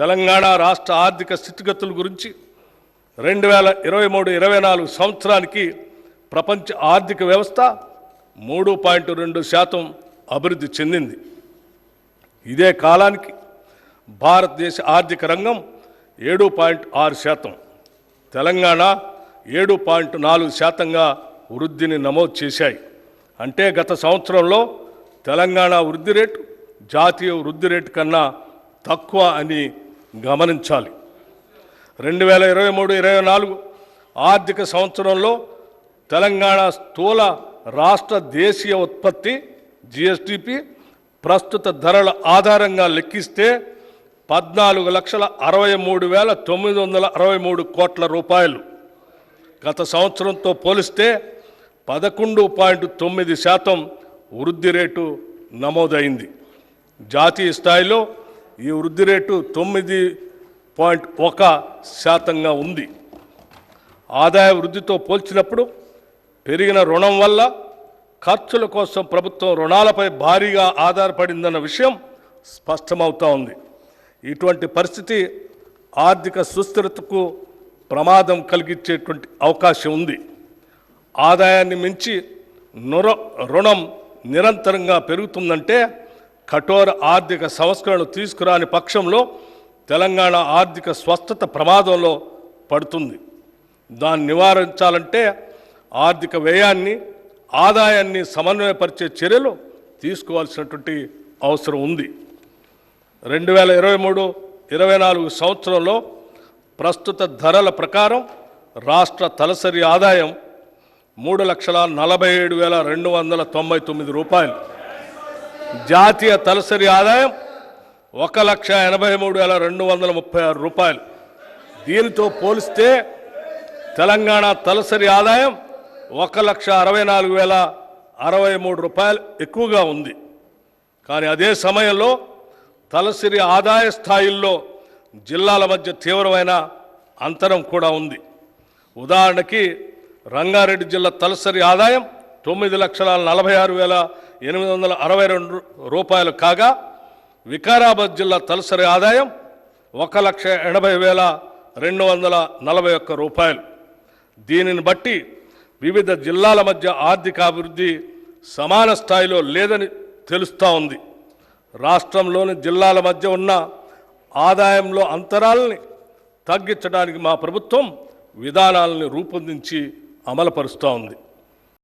తెలంగాణ రాష్ట్ర ఆర్థిక స్థితిగతుల గురించి రెండు వేల ఇరవై మూడు ఇరవై నాలుగు సంవత్సరానికి ప్రపంచ ఆర్థిక వ్యవస్థ మూడు పాయింట్ రెండు శాతం అభివృద్ధి చెందింది. ఇదే కాలానికి భారతదేశ ఆర్థిక రంగం ఏడు పాయింట్ ఆరు శాతం. తెలంగాణ ఏడు పాయింట్ నాలుగు శాతంగా వృద్ధిని నమోదు చేశాయి. అంటే గత సంవత్సరంలో తెలంగాణ వృద్ధి రేటు జాతీయ వృద్ధి రేటు కన్నా తక్కువ అని గమనించాలి. రెండు వేల ఇరవై మూడు ఇరవై నాలుగు ఆర్థిక సంవత్సరంలో తెలంగాణ స్థూల రాష్ట్ర దేశీయ ఉత్పత్తి జిఎస్టిపి ప్రస్తుత ధరల ఆధారంగా లెక్కిస్తే పద్నాలుగు లక్షల అరవై మూడు వేల తొమ్మిది వందల అరవై మూడు కోట్ల రూపాయలు. గత సంవత్సరంతో పోలిస్తే పదకొండు పాయింట్ తొమ్మిది శాతం వృద్ధి రేటు నమోదైంది. జాతీయ స్థాయిలో ఈ వృద్ధి రేటు తొమ్మిది పాయింట్ ఒక శాతంగా ఉంది. ఆదాయ వృద్ధితో పోల్చినప్పుడు పెరిగిన రుణం వల్ల ఖర్చుల కోసం ప్రభుత్వం రుణాలపై భారీగా ఆధారపడిందన్న విషయం స్పష్టమవుతా ఉంది. ఇటువంటి పరిస్థితి ఆర్థిక సుస్థిరతకు ప్రమాదం కలిగించేటువంటి అవకాశం ఉంది. ఆదాయాన్ని మించి నుర రుణం నిరంతరంగా పెరుగుతుందంటే కఠోర ఆర్థిక సంస్కరణలు తీసుకురాని పక్షంలో తెలంగాణ ఆర్థిక స్వస్థత ప్రమాదంలో పడుతుంది. దాన్ని నివారించాలంటే ఆర్థిక వ్యయాన్ని ఆదాయాన్ని సమన్వయపరిచే చర్యలు తీసుకోవాల్సినటువంటి అవసరం ఉంది. రెండు వేల ఇరవై మూడు ఇరవై నాలుగు సంవత్సరంలో ప్రస్తుత ధరల ప్రకారం రాష్ట్ర తలసరి ఆదాయం మూడు లక్షల నలభై ఏడు వేల రెండు వందల తొంభై తొమ్మిది రూపాయలు. జాతీయ తలసరి ఆదాయం ఒక లక్ష ఎనభై మూడు వేల రెండు వందల ముప్పై ఆరు రూపాయలు. దీనితో పోలిస్తే తెలంగాణ తలసరి ఆదాయం ఒక లక్ష అరవై నాలుగు వేల అరవై మూడు రూపాయలు ఎక్కువగా ఉంది. కానీ అదే సమయంలో తలసరి ఆదాయ స్థాయిల్లో జిల్లాల మధ్య తీవ్రమైన అంతరం కూడా ఉంది. ఉదాహరణకి రంగారెడ్డి జిల్లా తలసరి ఆదాయం తొమ్మిది లక్షల నలభై ఆరు వేల ఎనిమిది వందల అరవై రెండు రూపాయలు కాగా వికారాబాద్ జిల్లా తలసరి ఆదాయం ఒక లక్ష ఎనభై వేల రెండు వందల నలభై ఒక్క రూపాయలు. దీనిని బట్టి వివిధ జిల్లాల మధ్య ఆర్థిక అభివృద్ధి సమాన స్థాయిలో లేదని తెలుస్తూ ఉంది. రాష్ట్రంలోని జిల్లాల మధ్య ఉన్న ఆదాయంలో అంతరాలని తగ్గించడానికి మా ప్రభుత్వం విధానాలను రూపొందించి అమలుపరుస్తూ ఉంది.